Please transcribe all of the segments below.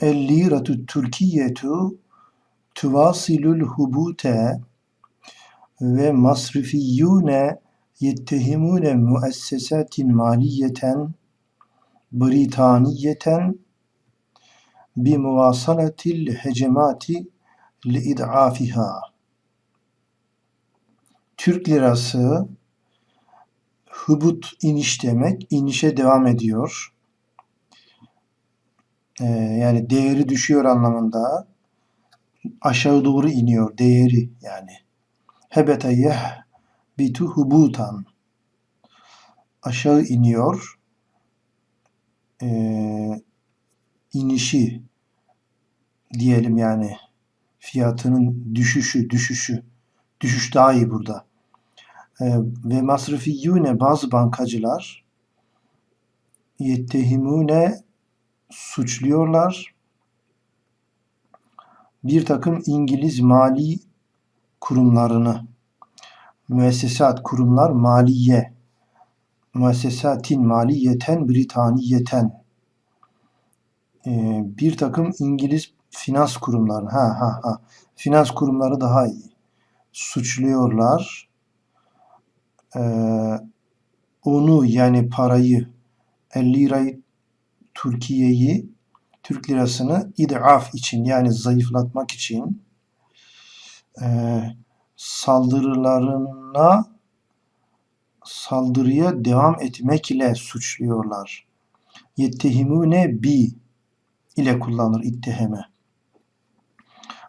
El-liratu Türkiyetu tuvasilul hubute ve masrifiyyune yettehimune müessesatin maliyeten Britaniyeten bi muvasalatil hecemati li id'afiha. Türk lirası hubut iniş demek. inişe devam ediyor. Ee, yani değeri düşüyor anlamında. Aşağı doğru iniyor değeri yani. Hebete yeh bitu hubutan. Aşağı iniyor. Ee, inişi diyelim yani fiyatının düşüşü, düşüşü. Düşüş daha iyi burada. Ee, ve masrafiyune bazı bankacılar yettehimune suçluyorlar. Bir takım İngiliz mali kurumlarını müessesat kurumlar maliye müessesatin maliyeten Britaniyeten ee, bir takım İngiliz finans kurumları ha ha ha finans kurumları daha iyi suçluyorlar ee, onu yani parayı 50 lirayı Türkiye'yi Türk lirasını idaf için yani zayıflatmak için e, saldırılarına saldırıya devam etmek ile suçluyorlar. Yettehimune bi ile kullanır itteheme.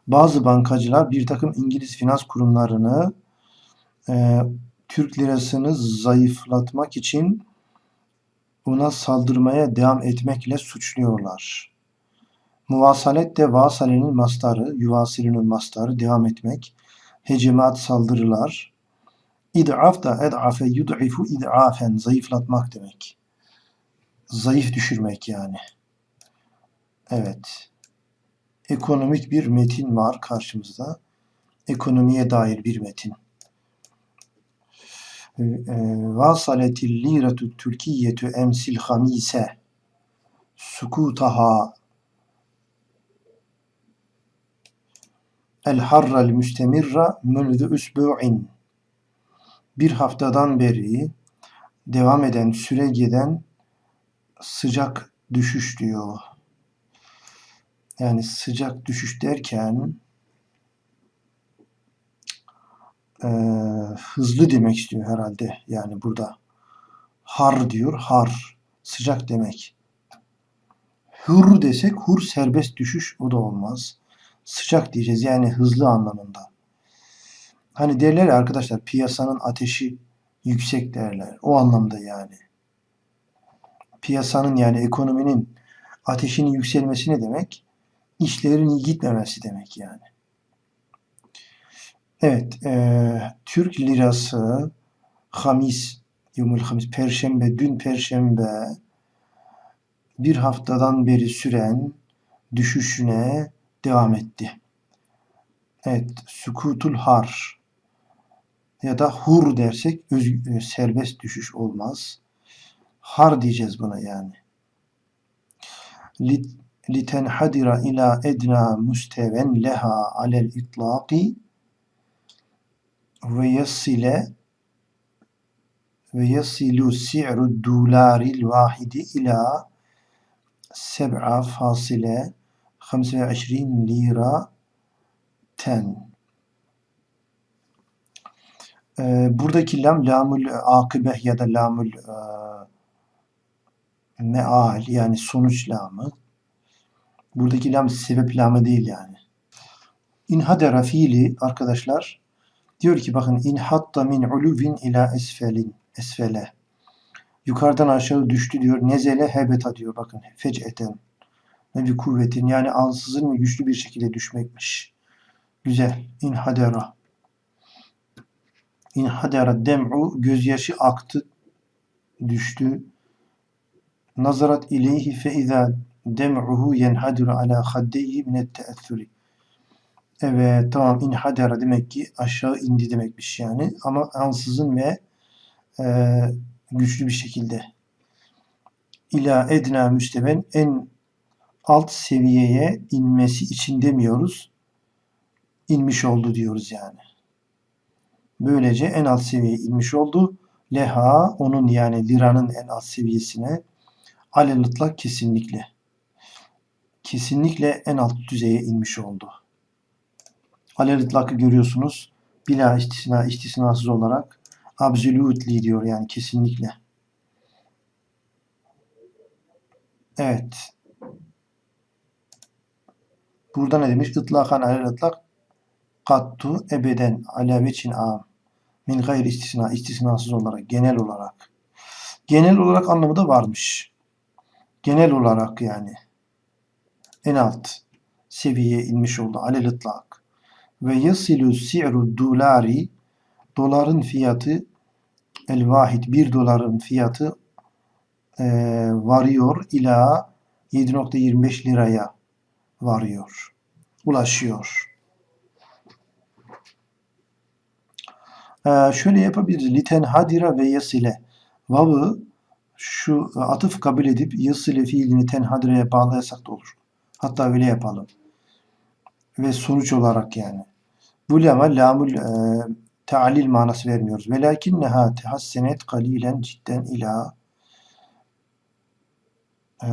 Bazı bankacılar bir takım İngiliz finans kurumlarını e, Türk lirasını zayıflatmak için ona saldırmaya devam etmekle suçluyorlar. Muvasalet de vasalenin mastarı, yuvasilinin mastarı devam etmek. Hecemat saldırılar. İd'af da ed'afe yud'ifu id'afen zayıflatmak demek. Zayıf düşürmek yani. Evet. Ekonomik bir metin var karşımızda. Ekonomiye dair bir metin. Vasaletil liretu Türkiyetu emsil hamise. Sukutaha. El harrel müstemirra münzü üsbu'in bir haftadan beri devam eden süre giden sıcak düşüş diyor. Yani sıcak düşüş derken e, hızlı demek istiyor herhalde. Yani burada har diyor. Har. Sıcak demek. Hur desek hur serbest düşüş o da olmaz. Sıcak diyeceğiz yani hızlı anlamında. Hani derler ya arkadaşlar piyasanın ateşi yüksek derler. O anlamda yani. Piyasanın yani ekonominin ateşinin yükselmesi ne demek? İşlerin gitmemesi demek yani. Evet, e, Türk lirası Hamis, Yumul Hamis, Perşembe, dün Perşembe bir haftadan beri süren düşüşüne devam etti. Evet, sükutul har ya da hur dersek öz, e, serbest düşüş olmaz. Har diyeceğiz buna yani. Litenhadira ila edna musteven leha alel itlaqi ve yasile ve yasilu si'ru dolaril vahidi ila seb'a fasile 25 lira ten. Ee, buradaki lam lamul akibeh ya da lamul e, meal yani sonuç lamı. Buradaki lam sebep lamı değil yani. İnhadera fiili arkadaşlar Diyor ki bakın in hatta min uluvin ila esfelin esfele. Yukarıdan aşağı düştü diyor. Nezele hebeta diyor bakın fec'eten. Ne bir kuvvetin yani ansızın ve güçlü bir şekilde düşmekmiş. Güzel. İnhadera. İnhadera dem'u gözyaşı aktı düştü. Nazarat ileyhi fe izâ dem'uhu yenhadiru ala haddeyhi minet teessüri. Evet tamam inhadara demek ki aşağı indi demekmiş yani ama ansızın ve e, güçlü bir şekilde. İla edna müsteven en alt seviyeye inmesi için demiyoruz. İnmiş oldu diyoruz yani. Böylece en alt seviyeye inmiş oldu. Leha onun yani liranın en alt seviyesine alel kesinlikle. Kesinlikle en alt düzeye inmiş oldu. Alel görüyorsunuz. Bila istisna, istisnasız olarak absolutely diyor yani kesinlikle. Evet. Burada ne demiş? Itlakan alel ıtlak kattu ebeden ala veçin am. Min gayr istisna, istisnasız olarak, genel olarak. Genel olarak anlamı da varmış. Genel olarak yani. En alt seviyeye inmiş oldu. Alel ıtlak. Ve yasilu si'ru dolari doların fiyatı el vahid bir doların fiyatı e, varıyor ila 7.25 liraya varıyor. Ulaşıyor. Ee, şöyle yapabiliriz. Liten hadira ve yasile. Vav'ı şu atıf kabul edip yasile fiilini tenhadireye bağlayasak da olur. Hatta öyle yapalım. Ve sonuç olarak yani. Bu lama lamul e, tealil manası vermiyoruz. Velakinneha tehassenet kalilen cidden ila e,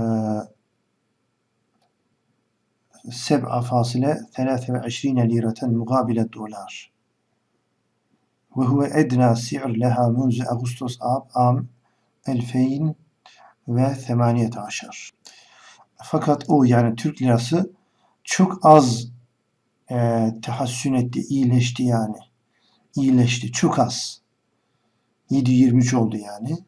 seb'a fasile 23 lireten mugabile dolar. Ve huve edna si'r leha munzu Ağustos ab am 2018. Fakat o yani Türk lirası çok az e, tehassün etti, iyileşti yani. İyileşti, çok az. 7.23 oldu yani.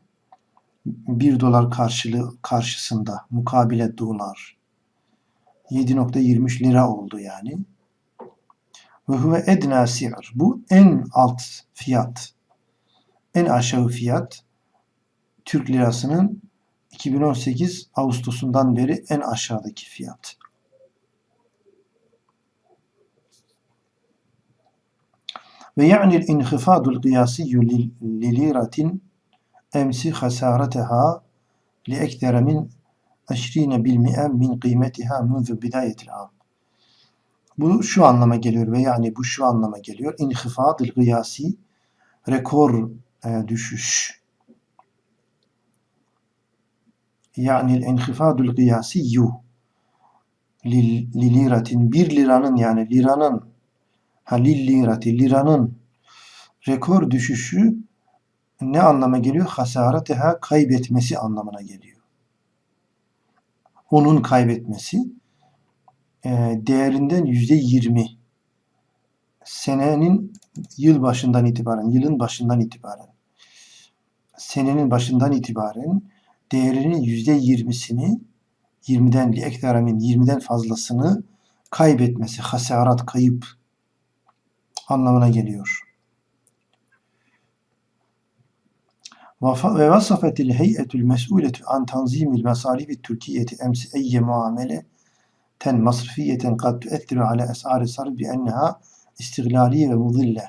1 dolar karşılığı karşısında mukabile dolar. 7.23 lira oldu yani. Ve huve edna si'r. Bu en alt fiyat. En aşağı fiyat Türk lirasının 2018 Ağustos'undan beri en aşağıdaki fiyat. Ve ya'nil inhifadul kıyasiyyü li liratin emsi hasareteha li ektere min 20 bil mi'e min kıymetiha munzu bidayetil am. Bu şu anlama geliyor ve yani bu şu anlama geliyor. İnhifadıl gıyasi rekor e, düşüş. Yani inhifadul gıyasi yu li liratin bir liranın yani liranın ha lil lirati liranın rekor düşüşü ne anlama geliyor? Hasareteha kaybetmesi anlamına geliyor. Onun kaybetmesi e, değerinden yüzde yirmi senenin yıl başından itibaren, yılın başından itibaren senenin başından itibaren değerinin yüzde yirmisini 20'den li ektaramin 20'den fazlasını kaybetmesi, hasarat, kayıp anlamına geliyor. Ve vasafetil heyetül mes'uletu an tanzimil mesarifi Türkiye'ti emsi eyye muamele ten masrifiyeten kad tüettiru ala es'ari sarf bi enneha istiglaliye ve mudille.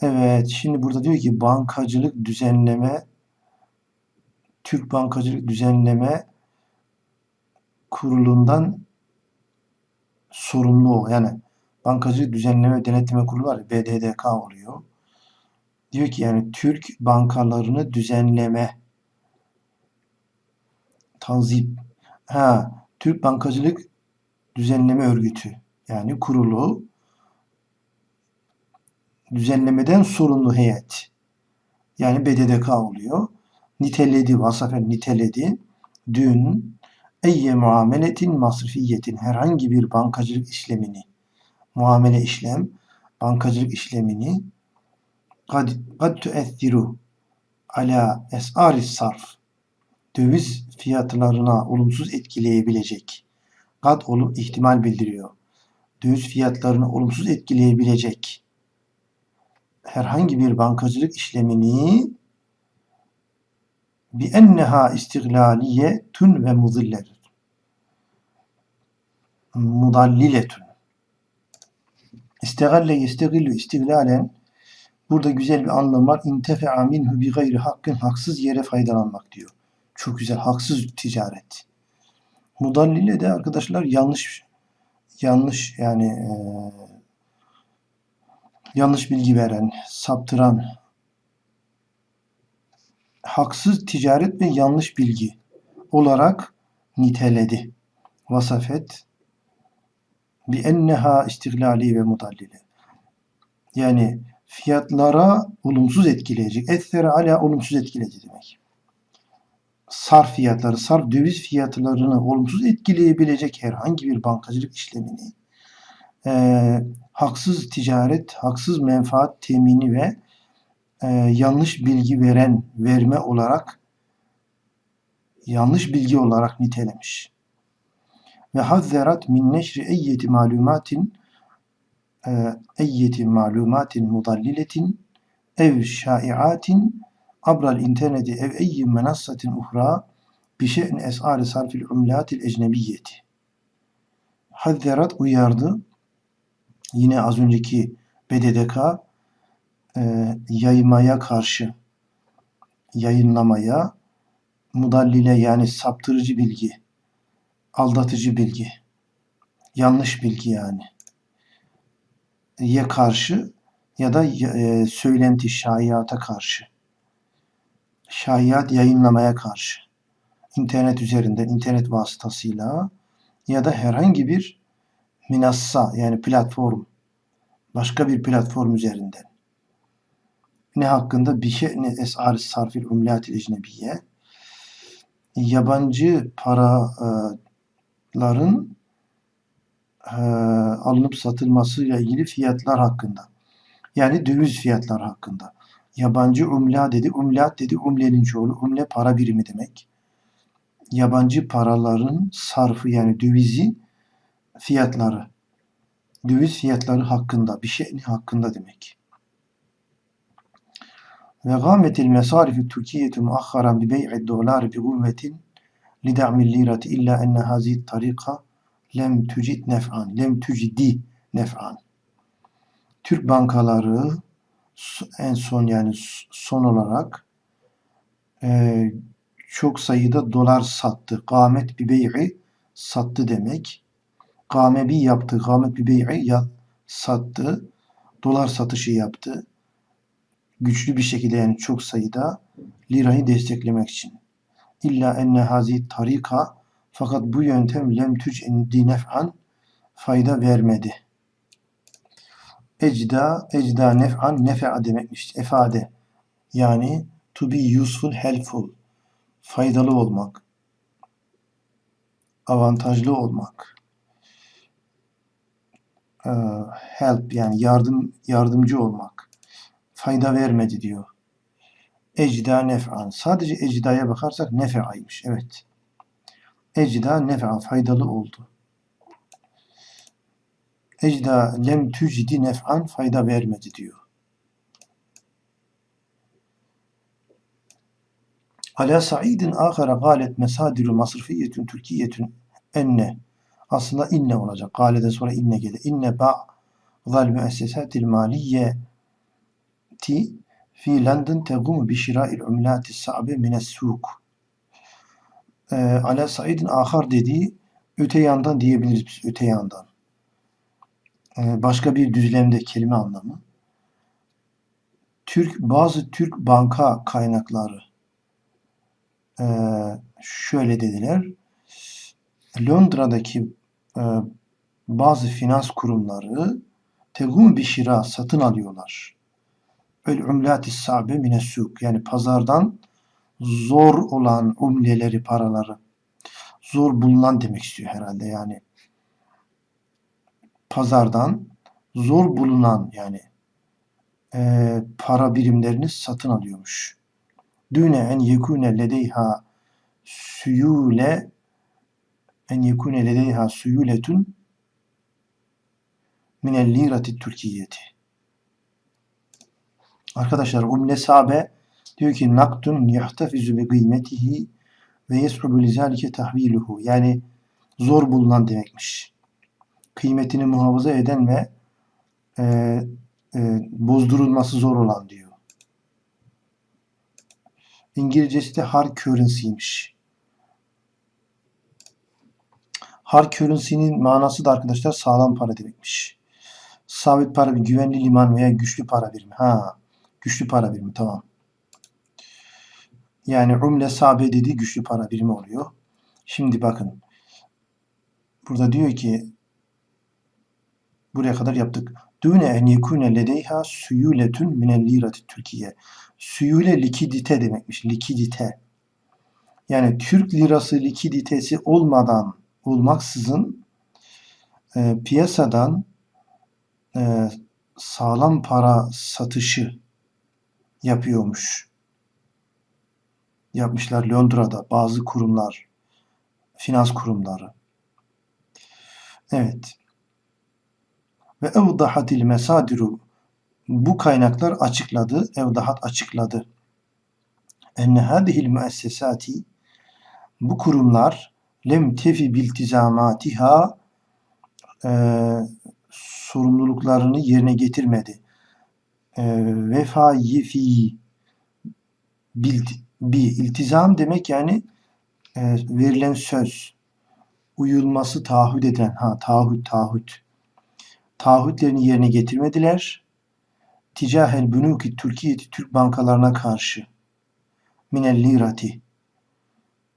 Evet, şimdi burada diyor ki bankacılık düzenleme Türk Bankacılık Düzenleme Kurulu'ndan sorumlu o. Yani Bankacılık Düzenleme Denetleme Kurulu var BDDK oluyor. Diyor ki yani Türk bankalarını düzenleme tanzip ha Türk Bankacılık Düzenleme Örgütü yani kurulu düzenlemeden sorumlu heyet yani BDDK oluyor. Niteledi, vasafen niteledi. Dün eyye muameletin masrifiyetin herhangi bir bankacılık işlemini muamele işlem bankacılık işlemini kad, kad tüethiru ala es'ari sarf döviz fiyatlarına olumsuz etkileyebilecek. Kad olup ihtimal bildiriyor. Döviz fiyatlarını olumsuz etkileyebilecek herhangi bir bankacılık işlemini bi enneha istiglaliyetun ve mudilletun. Mudalliletun. İstegalle yestegillu istiglalen burada güzel bir anlam var. İntefe'a minhu bi gayri hakkın haksız yere faydalanmak diyor. Çok güzel. Haksız ticaret. Mudallile de arkadaşlar yanlış yanlış yani e, yanlış bilgi veren, saptıran, haksız ticaret ve yanlış bilgi olarak niteledi. Vasafet bi enneha istihlali ve mudallile. Yani fiyatlara olumsuz etkileyecek. Ethera ala olumsuz etkileyici demek. Sarf fiyatları, sarf döviz fiyatlarını olumsuz etkileyebilecek herhangi bir bankacılık işlemini e, haksız ticaret, haksız menfaat temini ve e, yanlış bilgi veren verme olarak yanlış bilgi olarak nitelemiş. Ve hazzerat min neşri eyyeti malumatin e, eyyeti malumatin mudalliletin ev şaiatin abral interneti ev eyyi menassatin uhra bi şe'n es'ari sarfil umlatil ecnebiyeti. Hazzerat uyardı. Yine az önceki BDDK e, yaymaya karşı yayınlamaya mudallile yani saptırıcı bilgi, aldatıcı bilgi, yanlış bilgi yani. Ye karşı ya da e, söylenti şayiata karşı. Şayiat yayınlamaya karşı. İnternet üzerinden internet vasıtasıyla ya da herhangi bir minassa yani platform başka bir platform üzerinden. Ne hakkında bir şey ne esar sarfil umlatil ecnebiye yabancı paraların e, alınıp satılmasıyla ilgili fiyatlar hakkında. Yani döviz fiyatlar hakkında. Yabancı umla dedi. Umlat dedi. Umlenin çoğulu. Umle para birimi demek. Yabancı paraların sarfı yani dövizi fiyatları. Döviz fiyatları hakkında. Bir şey hakkında demek. Ve gâmetil mesarifi Türkiye'tu muakharan bi bey'i dolar bi kuvvetin lida'mil lirati illa enne hazi tarika lem tücid nef'an, lem tücidi nef'an. Türk bankaları en son yani son olarak e, çok sayıda dolar sattı. Gamet bir bey'i sattı demek. Gamebi yaptı. Gamet bir bey'i sattı. Dolar satışı yaptı. Güçlü bir şekilde yani çok sayıda lirayı desteklemek için. İlla enne hazi tarika fakat bu yöntem lem tüc'indi nef'an fayda vermedi. Ecda, ecda nef'an nefe'a demekmiş. Efade. Yani to be useful, helpful. Faydalı olmak. Avantajlı olmak. Help yani yardım yardımcı olmak. Fayda vermedi diyor. Ecda nef'an. Sadece ecdaya bakarsak nefe'aymış. Evet. Ecda nefa faydalı oldu. Ecda lem tücdi nef'an fayda vermedi diyor. Ala sa'idin ahara galet mesadiru masrifiyetun Türkiye'tün enne aslında inne olacak. Galeden sonra inne gelir. İnne ba'zal müessesatil maliye ti tegumu bi şira'il umlati sa'be mines suk e, ala saidin ahar dediği öte yandan diyebiliriz biz öte yandan. E, başka bir düzlemde kelime anlamı. Türk bazı Türk banka kaynakları e, şöyle dediler. Londra'daki e, bazı finans kurumları tegum bir şira satın alıyorlar. El umlati sabe mine yani pazardan zor olan umleleri, paraları zor bulunan demek istiyor herhalde yani. Pazardan zor bulunan yani e, para birimlerini satın alıyormuş. Düne en yekune ledeyha suyule en yekune ledeyha suyuletun minel lirati Türkiye'ti. Arkadaşlar umle sabe Diyor ki naktun yahtafizu bi kıymetihi ve yes'ubu lizalike tahviluhu. Yani zor bulunan demekmiş. Kıymetini muhafaza eden ve e, e, bozdurulması zor olan diyor. İngilizcesi de hard currency'ymiş. Hard currency'nin manası da arkadaşlar sağlam para demekmiş. Sabit para bir güvenli liman veya güçlü para birimi. Ha, güçlü para birimi tamam. Yani umle sabe dediği güçlü para birimi oluyor. Şimdi bakın. Burada diyor ki buraya kadar yaptık. Dune en yekune ledeyha suyuletun minel lirati Türkiye. Suyule likidite demekmiş. Likidite. Yani Türk lirası likiditesi olmadan olmaksızın e, piyasadan e, sağlam para satışı yapıyormuş. Yapmışlar Londra'da bazı kurumlar, finans kurumları. Evet. Ve evdahatil mesadiru bu kaynaklar açıkladı, evdahat açıkladı. Enne hadihil müessesati bu kurumlar lem tefi biltizamatiha e, sorumluluklarını yerine getirmedi. E, vefayi fi bil, bi iltizam demek yani e, verilen söz uyulması taahhüt edilen ha taahhüt taahhüt taahhütlerini yerine getirmediler. Ticahel bunuki Türkiye'ti Türk bankalarına karşı minel lirati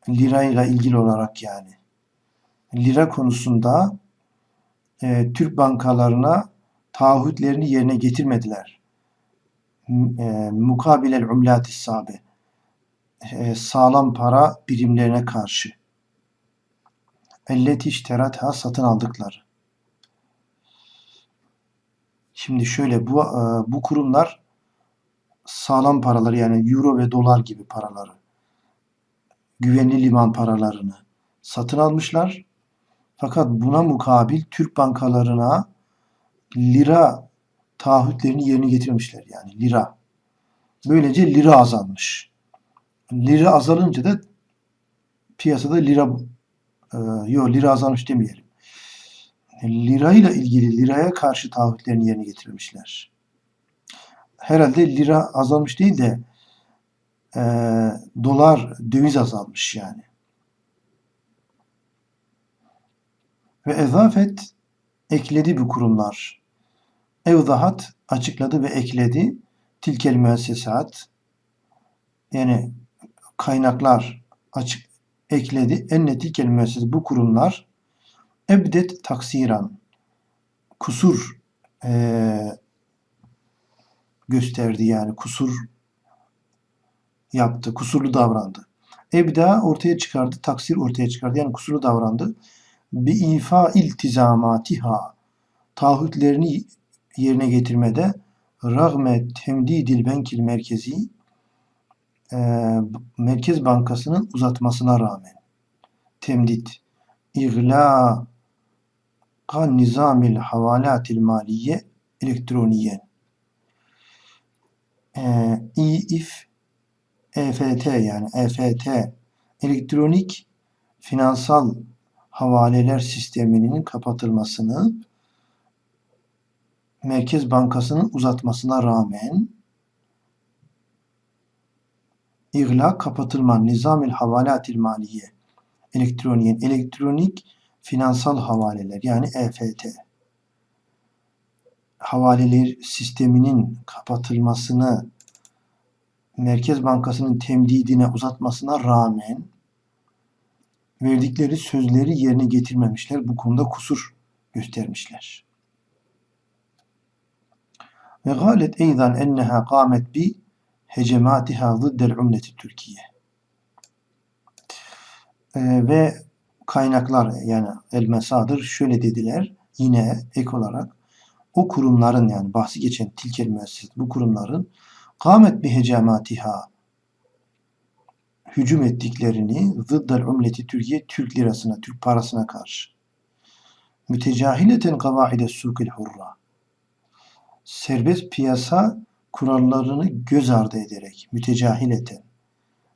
lira ile ilgili olarak yani lira konusunda e, Türk bankalarına taahhütlerini yerine getirmediler. E, mukabilel umlati sabe e, sağlam para birimlerine karşı elleti işteratha satın aldıkları. Şimdi şöyle bu e, bu kurumlar sağlam paraları yani euro ve dolar gibi paraları güvenli liman paralarını satın almışlar. Fakat buna mukabil Türk bankalarına lira taahhütlerini yerine getirmişler yani lira. Böylece lira azalmış. Lira azalınca da piyasada lira e, yok lira azalmış demeyelim. Lirayla ilgili liraya karşı taahhütlerini yerine getirmişler. Herhalde lira azalmış değil de e, dolar döviz azalmış yani. Ve ezafet ekledi bu kurumlar. Evzahat açıkladı ve ekledi. Tilkel müessesat yani kaynaklar açık ekledi. Enne tilkel müesses bu kurumlar ebdet taksiran kusur e, gösterdi yani kusur yaptı, kusurlu davrandı. Ebda ortaya çıkardı, taksir ortaya çıkardı. Yani kusurlu davrandı. Bi ifa iltizamatiha taahhütlerini yerine getirmede rağmet temdidil benkil merkezi e, Merkez Bankası'nın uzatmasına rağmen temdit İğla kan nizamil havalatil maliye elektroniyen e, İF EFT yani EFT elektronik finansal havaleler sisteminin kapatılmasını Merkez Bankası'nın uzatmasına rağmen İğlak kapatılma nizamil havalatil maliye elektroniyen elektronik finansal havaleler yani EFT havaleler sisteminin kapatılmasını Merkez Bankası'nın temdidine uzatmasına rağmen verdikleri sözleri yerine getirmemişler. Bu konuda kusur göstermişler. Ve galet eydan enneha kâmet bi hecematiha zıddel umleti Türkiye. Ee, ve kaynaklar yani el mesadır şöyle dediler yine ek olarak o kurumların yani bahsi geçen tilkel müesses bu kurumların Kâmet bihecematiha hücum ettiklerini zıddal umleti Türkiye Türk lirasına, Türk parasına karşı. Mütecahileten kavaide sukil hurra. Serbest piyasa kurallarını göz ardı ederek, mütecahileten,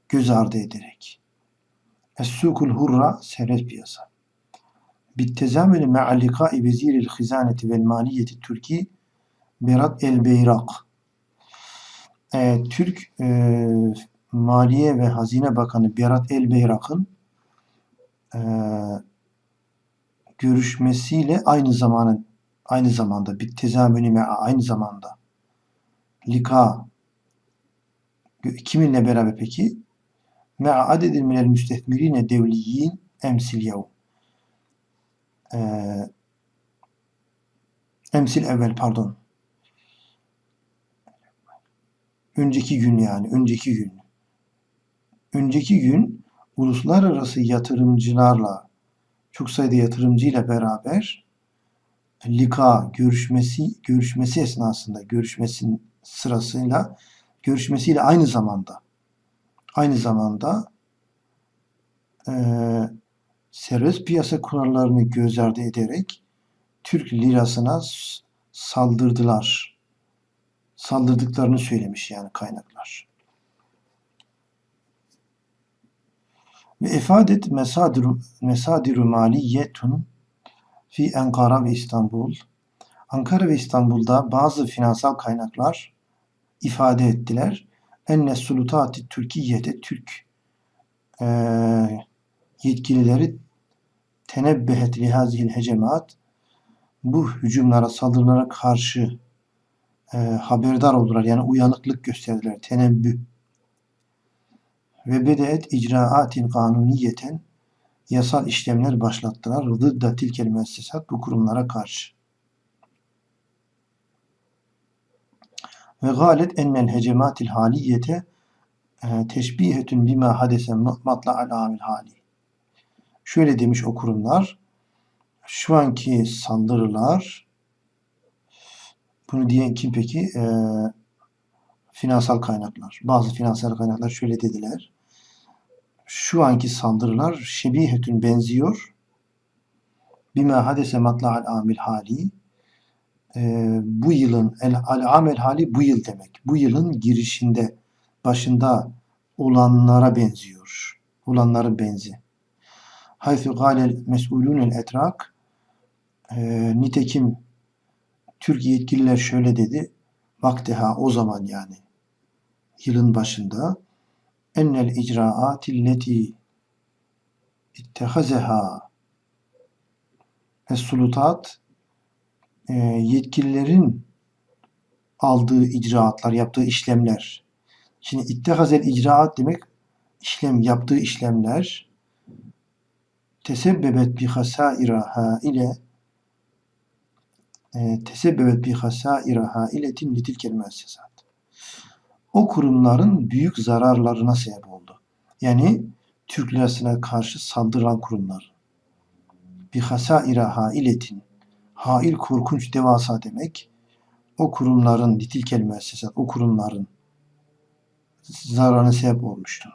göz ardı ederek. Es-sukul hurra serbest piyasa. Bittezameli me'allikai veziril hizaneti vel maliyeti Türkiye Berat el Beyrak e, Türk e, Maliye ve Hazine Bakanı Berat Elbeyrak'ın e, görüşmesiyle aynı zamanın aynı zamanda bir tezamünü aynı zamanda lika kiminle beraber peki? Me'a adedin minel müstehmirine devliyin emsil yevm. Ee, emsil evvel pardon. Önceki gün yani. Önceki gün. Önceki gün uluslararası yatırımcılarla çok sayıda yatırımcıyla beraber lika görüşmesi görüşmesi esnasında görüşmesin sırasıyla görüşmesiyle aynı zamanda aynı zamanda eee serbest piyasa kurallarını göz ardı ederek Türk lirasına saldırdılar. Saldırdıklarını söylemiş yani kaynaklar. Ve ifadet mesadiru, mesadiru maliyetun fi Ankara ve İstanbul. Ankara ve İstanbul'da bazı finansal kaynaklar ifade ettiler. Enne sulutati Türkiye'de Türk eee, yetkilileri tenebbehet lihazihil hecemat bu hücumlara, saldırılara karşı e, haberdar oldular. Yani uyanıklık gösterdiler. Tenebbüh. Ve bedeet icraatin kanuniyeten yasal işlemler başlattılar. Zıdda tilkel müessesat bu kurumlara karşı. Ve galet ennel hecematil haliyete e, teşbihetün bima hadese matla'al amil hali. Şöyle demiş o kurumlar. Şu anki saldırılar bunu diyen kim peki? E, finansal kaynaklar. Bazı finansal kaynaklar şöyle dediler. Şu anki saldırılar şebihetün benziyor. Bima hadese matla'al amil hali. E, bu yılın el, al amel hali bu yıl demek. Bu yılın girişinde başında olanlara benziyor. Olanların benzi. Haythu gâlel mes'ulûnel etrak e, nitekim Türk yetkililer şöyle dedi. Vaktiha o zaman yani yılın başında ennel icraatilleti ittehazeha ve sulutat e, yetkililerin aldığı icraatlar, yaptığı işlemler. Şimdi ittehazel icraat demek işlem, yaptığı işlemler tesebbebet bi hasairaha ile e, tesebbebet bi hasairaha ile timlitil müessesat. O kurumların büyük zararlarına sebep oldu. Yani Türk lirasına karşı saldıran kurumlar. Bi hasairaha iletin hail korkunç devasa demek. O kurumların litilkel müessesat, o kurumların zararına sebep olmuştu.